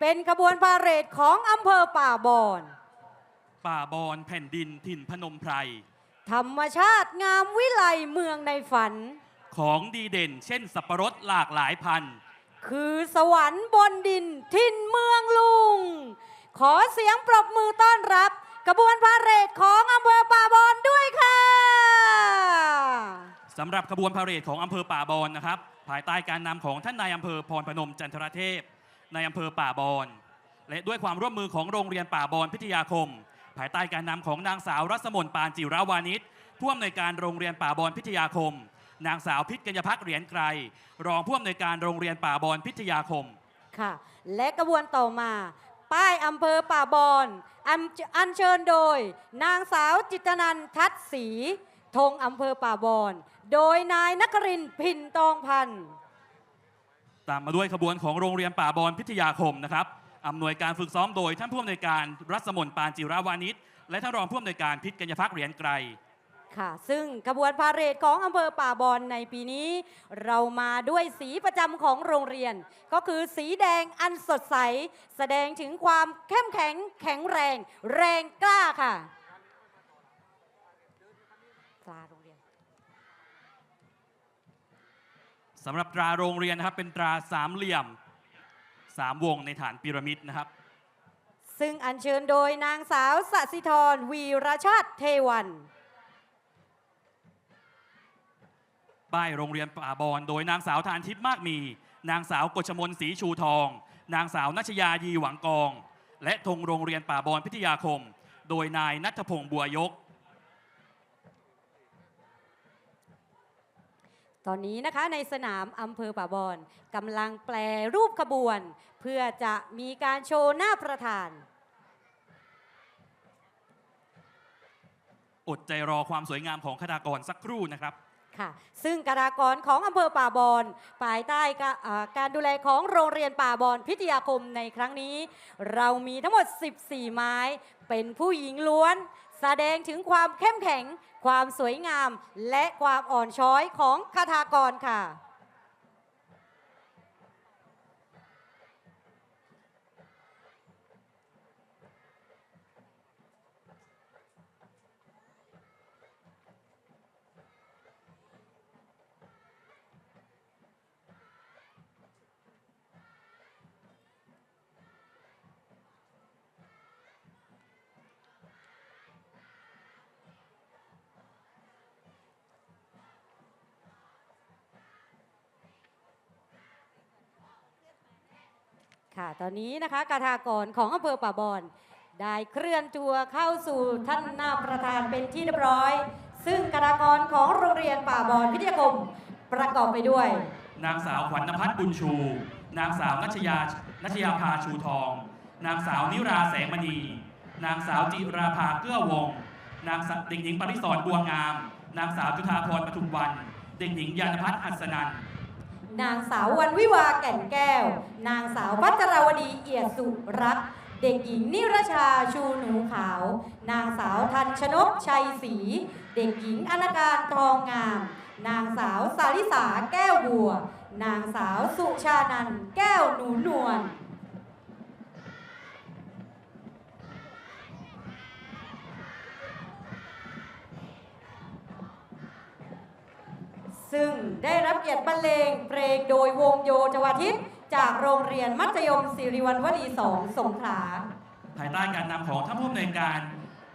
เป็นขบวนพาเหรดของอำเภอป่าบอน ป่าบอนแผ่นดินถิ่นพนมไพร ธรรมชาติงามวิไลเมืองในฝัน ของดีเด่น เช่นสับปะรดหลากหลายพันธุ์คือสวรรค์บนดินทินเมืองลุง ขอเสียงปรบมือต้อนรับกระบวนพาเหรดของอำเภอป่าบอนด้วยค่ะสำหรับขบวนพาเหรดของอำเภอป่าบอนนะครับ ภายใต้การนำของท่านนายอำเภอพรพนมจันทรเทพ ในอำเภอป่าบอนและด้วยความร่วมมือของโรงเรียนป่าบอนพิทยาคม ภายใต้การนำของนางสาวรัศมนปานจิราวานิชผู้อำนวยการโรงเรียนป่าบอนพิทยาคม นางสาวพิษกัญญพักเหรียญไกรรองผู้อำนวยการโรงเรียนป่าบอนพิทยาคม ค่ะ และกระบวนต่อมา ป้ายอำเภอป่าบอนอันอัญเชิญโดย นางสาวจิตนันทัศศรีธงอำเภอป่าบอนโดยนายนครินทร์พินตองพันธ์ ตามมาด้วยขบวนของโรงเรียนป่าบอนพิทยาคมนะครับอำนวยการฝึกซ้อมโดยท่านผู้อำนวยการรัศมนปานจิราวานิชและท่านรองผู้อำนวยการพิษกัญญพักเหรียญไกรค่ะซึ่งขบวนพาเหรดของอำเภอป่าบอนในปีนี้ เรามาด้วยสีประจำของโรงเรียน ก็คือสีแดงอันสดใส แสดงถึงความเข้มแข็งแข็งแรง แรงกล้าค่ะตราโรงเรียน สำหรับตราโรงเรียนนะครับเป็นตราสามเหลี่ยมสามวงในฐานพีระมิดนะครับ ซึ่งอัญเชิญโดยนางสาวสสิธรวีรชาติเทวัน ป้ายโรงเรียนป่าบอนโดยนางสาวทานทิพย์มากมี นางสาวกฎชมนศรีชูทอง นางสาวนัชยายีหวังกอง และธงโรงเรียนป่าบอนพิทยาคม โดยนายนัทพงศ์บัวยก ตอนนี้นะคะในสนามอำเภอป่าบอนกำลังแปลรูปขบวน เพื่อจะมีการโชว์หน้าประธาน อดใจรอความสวยงามของคณากรสักครู่นะครับค่ะ ซึ่งกรากรของอำเภอป่าบอนภายใต้กะอ่าการดูแลของโรงเรียนป่าบอนพิทยาคมในครั้งนี้ เรามีทั้งหมด 14 ไม้ เป็นผู้หญิงล้วน แสดงถึงความเข้มแข็ง ความสวยงาม และความอ่อนช้อยของคาถากรค่ะ ค่ะ ตอนนี้นะคะกาถากรของอำเภอป่าบอนได้เคลื่อนตัวเข้าสู่ท่านหน้าประธานเป็นที่เรียบร้อย ซึ่งกาถากรของโรงเรียนป่าบอนพิทยาคมประกอบไปด้วย นางสาวขวัญนภัทรบุญชู นางสาวนัชยานัชยาภาชูทอง นางสาวนิราแสงมณี นางสาวจิราภาเกื้อวง นางสาวเด็กหญิงปริศรบัวงาม นางสาวจุธาพรปทุมวัน เด็กหญิงยานพัฒน์หัสนันท์ นางสาววันวิวาแก่นแก้ว นางสาวพัชรวดีเอียดสุรักษ์เด็กหญิงนิรชาชูหนูขาว นางสาวทันชนกชัยศรีเด็กหญิงอนาการทองงาม นางสาวสาริสาแก้วบัว นางสาวสุชานันแก้วหนูนวล ซึ่งได้รับเกียรติบรรเลงเพลงโดยวงโยจวาทิตจากโรงเรียนมัธยมศิริวัณวดีสองสงขลาภายใต้การนำของท่านผู้อำนวยการ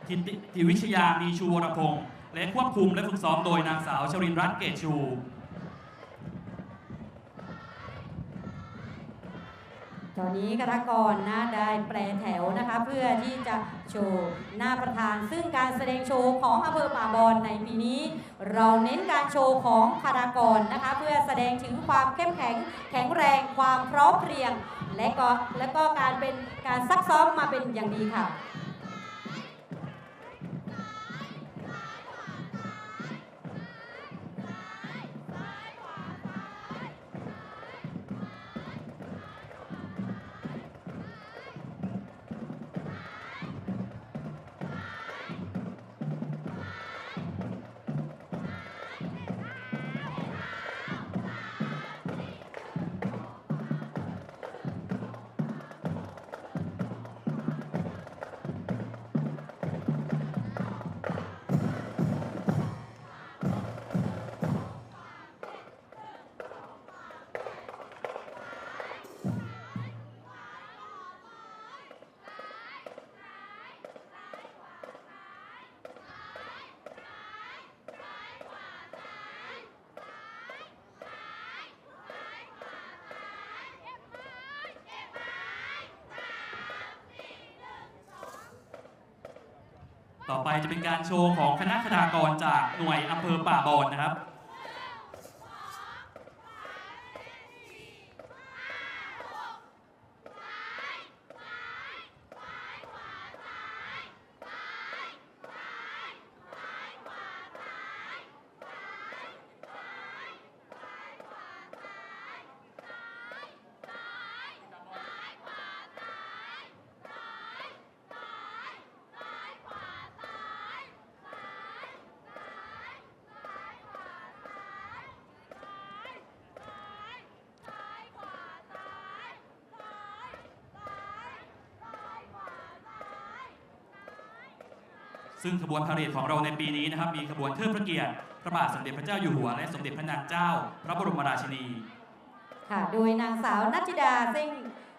ทินติวิชยามีชูวรพงศ์และควบคุมและฝึกซ้อมโดยนางสาวชรินทร์รัตน์เกตชู ตอนนี้กรกรนะได้แปลแถวนะคะ เพื่อที่จะโชว์หน้าประธาน ซึ่งการแสดงโชว์ของอำเภอป่าบอนในปีนี้ เราเน้นการโชว์ของคารากรนะคะ เพื่อแสดงถึงความเข้มแข็ง แข็งแรงความพร้อมเพรียง และก็และก็การเป็นการซักซ้อมมาเป็นอย่างดีค่ะ ต่อไปจะเป็นการโชว์ของคณะคณากรจากหน่วยอำเภอป่าบอนนะครับ ซึ่งขบวนพาเหรดของเราในปีนี้นะครับ มีขบวนเทิดพระเกียรติพระบาทสมเด็จพระเจ้าอยู่หัว และสมเด็จพระนางเจ้า พระบรมราชินี ค่ะ โดยนางสาวนัทธิดาเส้ง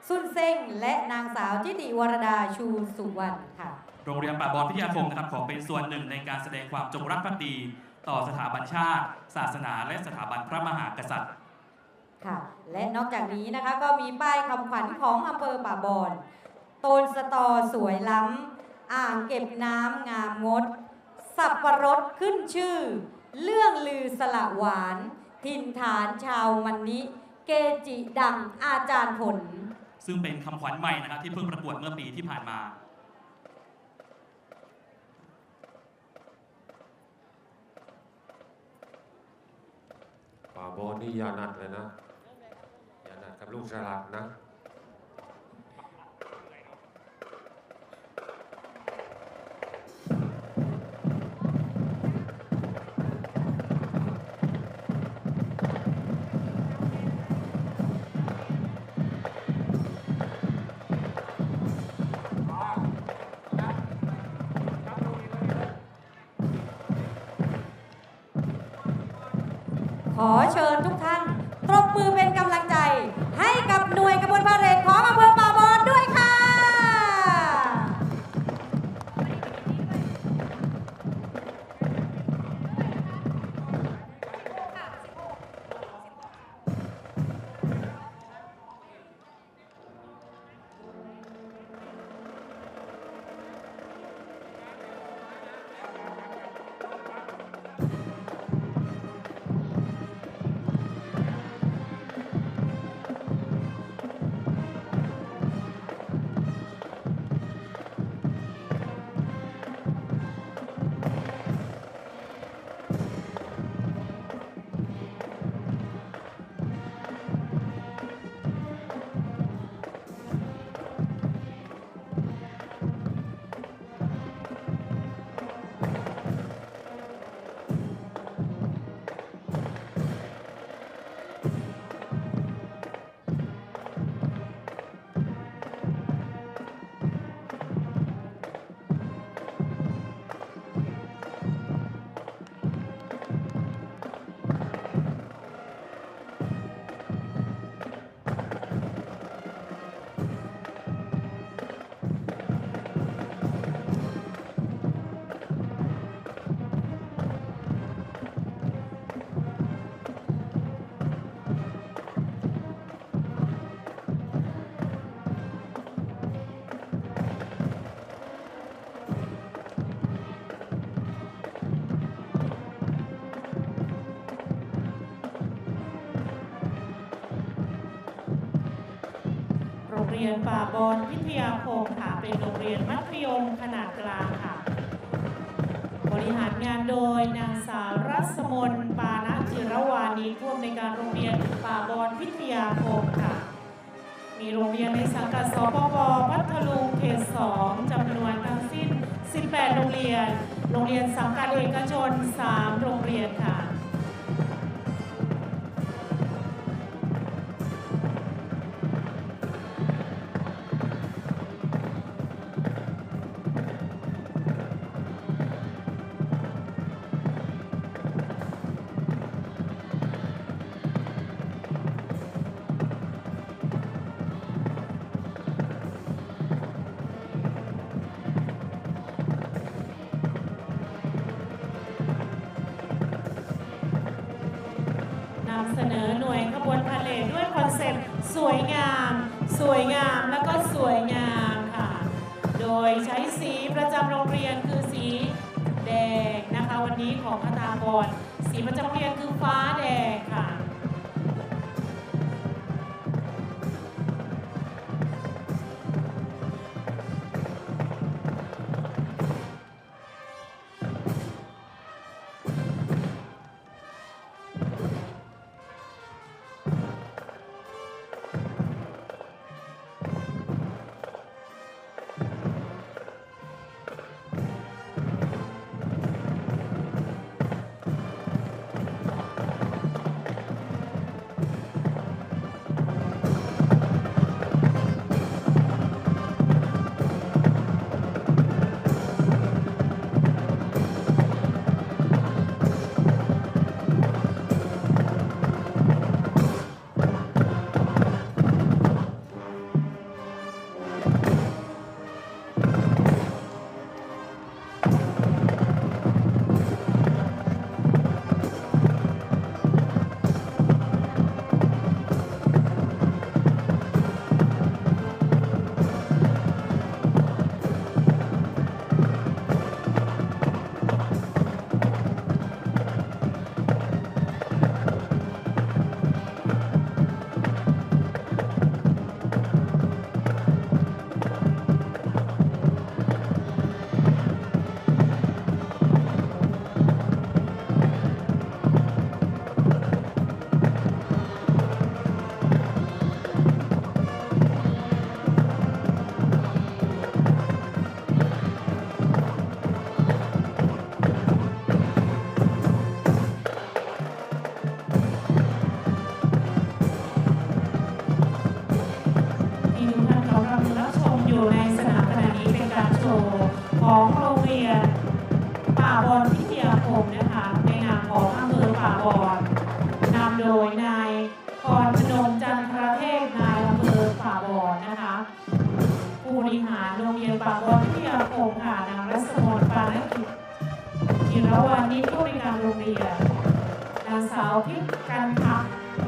สุนเส้งและนางสาวทิติวรดาชูสุวรรณค่ะ โรงเรียนป่าบอนพิทยาคมนะครับขอเป็นส่วนหนึ่งในการแสดงความจงรักภักดี ต่อสถาบันชาติ ศาสนา และสถาบันพระมหากษัตริย์ ค่ะ และนอกจากนี้นะคะก็มีป้ายคำขวัญของอำเภอป่าบอนต้นสตอสวยล้ำ อ่างเก็บน้ำงามงด สับประรดขึ้นชื่อ เรื่องลือสละหวานถิ่นฐานชาวมันนิ เกจิดังอาจารย์ผล ซึ่งเป็นคำขวัญใหม่นะครับที่เพิ่งประกวดเมื่อปีที่ผ่านมา ป่าบอนนี่อย่านัดเลยนะอย่านัดกับลูกฉลากนะ เรียนป่าบอนวิทยาคมค่ะ เป็นโรงเรียนมัธยมขนาดกลางค่ะ บริหารงานโดยนางสาวรัศมนปานะจิรวานีผู้อำนวยการโรงเรียนป่าบอนวิทยาคมค่ะ มีโรงเรียนในสังกัดสปปพัทลุงเขต2จำนวนทั้งสิ้น 18 โรงเรียน โรงเรียนสังกัดเอกชน 3 โรงเรียนค่ะ รสีปร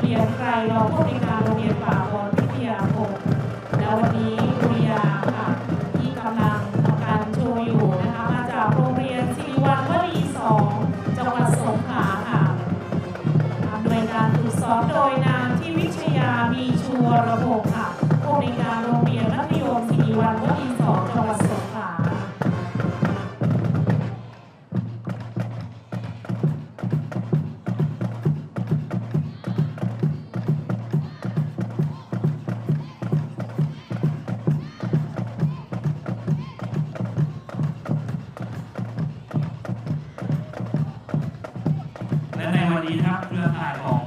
รียนไกรรองผู้บริการโรงเรียนป่าบอลพิทยาคมและวันนี้ปุริยาค่ะที่กำลังทำการโชว์อยู่นะคะมาจากโรงเรียนศิริวัณวลีสองจังหวัดสงขลาค่ะอำนวยการฝึกสอนโดยนางที่วิชยามีชัวรพงศ์ค่ะ นะครับเครือข่ายของ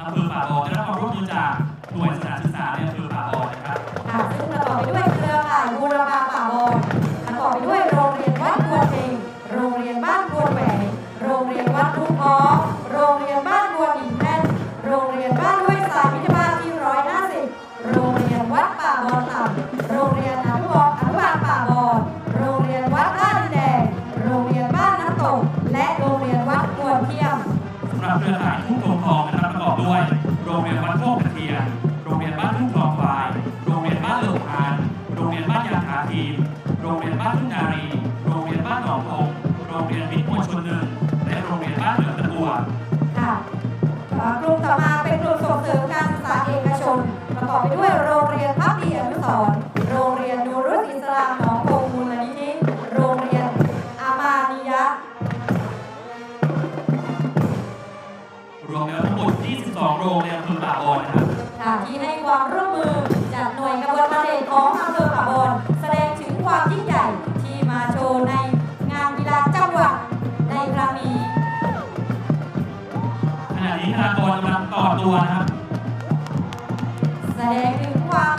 อำเภอป่าบอนได้รับความร่วมมือ เรียนมิตรมวลชนหนึ่งและโรงเรียนบ้านเหลืองตะกัวค่ะกลุ่มต่อมาเป็นกลุ่มส่งเสริมการศึกษาเอกชน ประกอบไปด้วยโรงเรียนพักดีอนุสรณ์โรงเรียนนูรุสอิสลามหนองโพมูลนิธิโรงเรียนอามานิยะ รวมแล้วทั้งหมด 22 โรงในอำเภอป่าบอนนะครับ ค่ะที่ให้ความร่วมมือจากหน่วยกระบวนการเด็ของอำเภอป่าบอน ตัวนะครับ แสดงถึงความ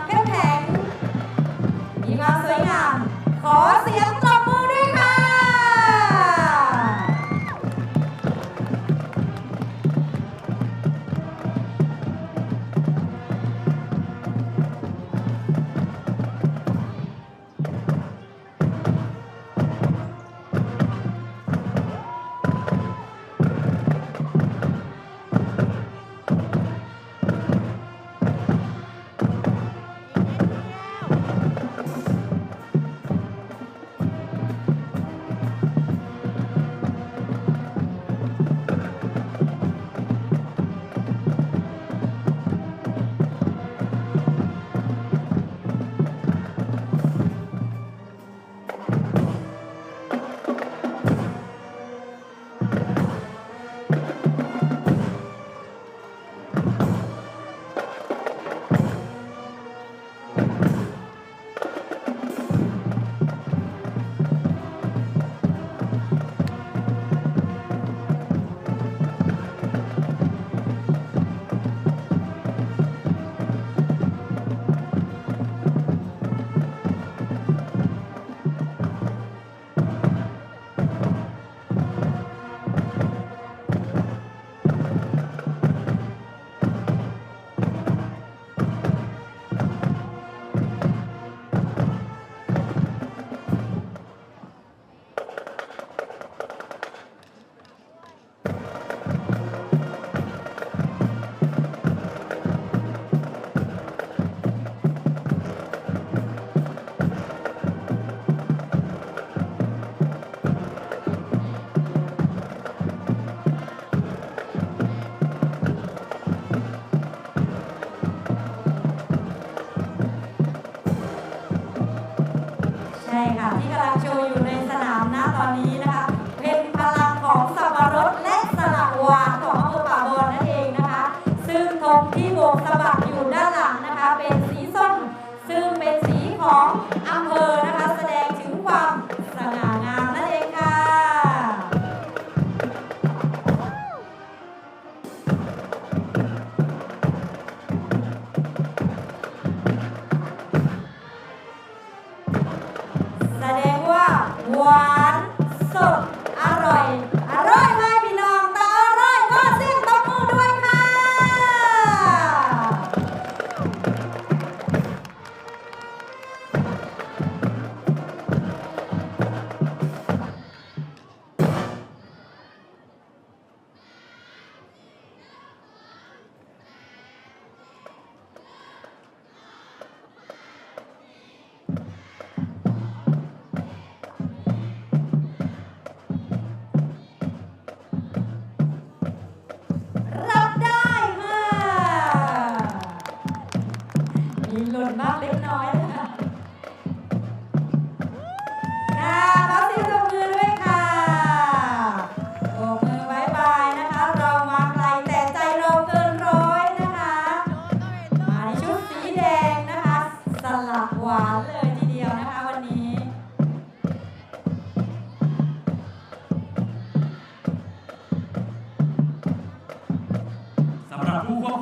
สี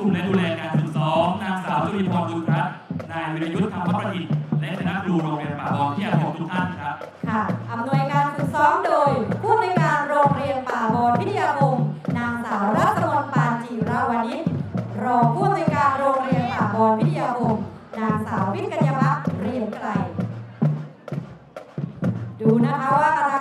คุมและดูแลการฝึกซ้อมนางสาวจุลีพรบุญรัตน์นายวิรยุทธ์ธรรมประดิษฐ์และคณะครูโรงเรียนป่าบอนที่อาคมทุกท่านครับ ค่ะอำนวยการฝึกซ้อมโดย ผู้อำนวยการโรงเรียนป่าบอนพิทยาคมนางสาวรัศมนปานจีราวนิชรองผู้อำนวยการโรงเรียนป่าบอนพิทยาคมนางสาววิทย์กัญญาพักเรียนไกล ดูนะคะว่ากราร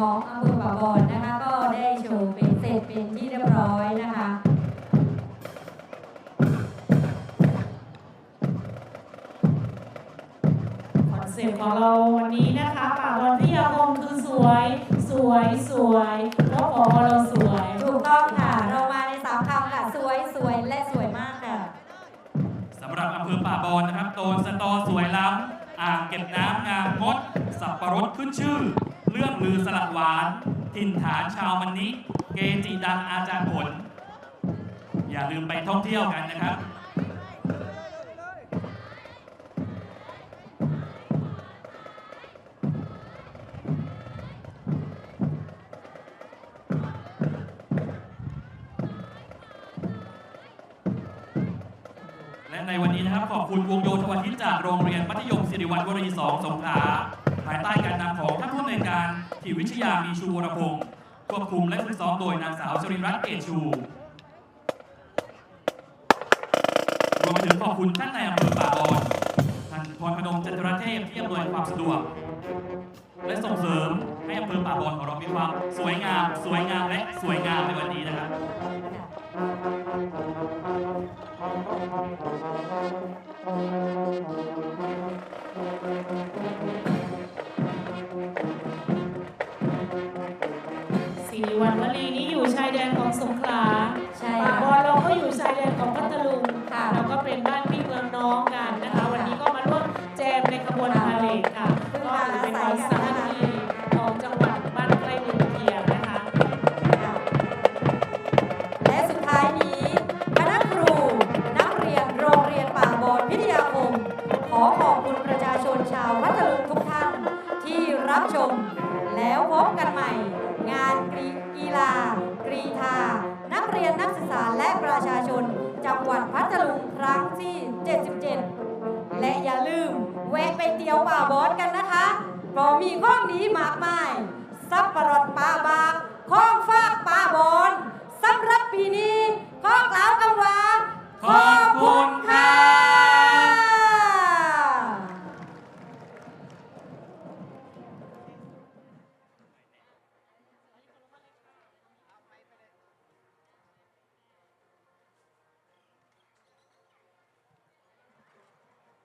บวนานถิ่นฐานชาวมันนิเกจิดังอาจารย์ผล อย่าลืมไปท่องเที่ยวกันนะครับและในวันนี้นะครับขอบคุณวงโยธวาทิตจากโรงเรียนมัธยมศิริวัณวรีสองสงขลา ภายใต้การนำของท่านผู้อำนวยการที่วิชยามีชูวรพงศ์ควบคุมและฝึกซ้อมโดยนางสาวชรินรัตน์เกตชูรวมถึงขอบคุณท่านนายอำเภอป่าบอนท่านพรพนมจันทรเทพที่อำนวยความสะดวก และส่งเสริมให้อำเภอป่าบอนของเรามีความสวยงาม สวยงามและสวยงามในวันนี้นะครับ สิริวัณวลีนี้อยู่ชายแดนของสงขลาใช่ป่าค่ะบอลเราก็อยู่ชายแดนของพัทลุงค่ะ เราก็เป็นบ้านพี่เมืองน้องกัน รับชม แล้วพบกันใหม่ งานกีฬากรีธา นักเรียนนักศึกษาและประชาชน จังหวัดพัทลุงครั้งที่ 77 และอย่าลืมแวะไปเที่ยวป่าบอนกันนะคะเพราะมีข้องดีมากมาย ซับปะรดป่าบากข้องฟากป่าบอนสำหรับปีนี้ข้อกล่าวคำว่าขอบคุณครับ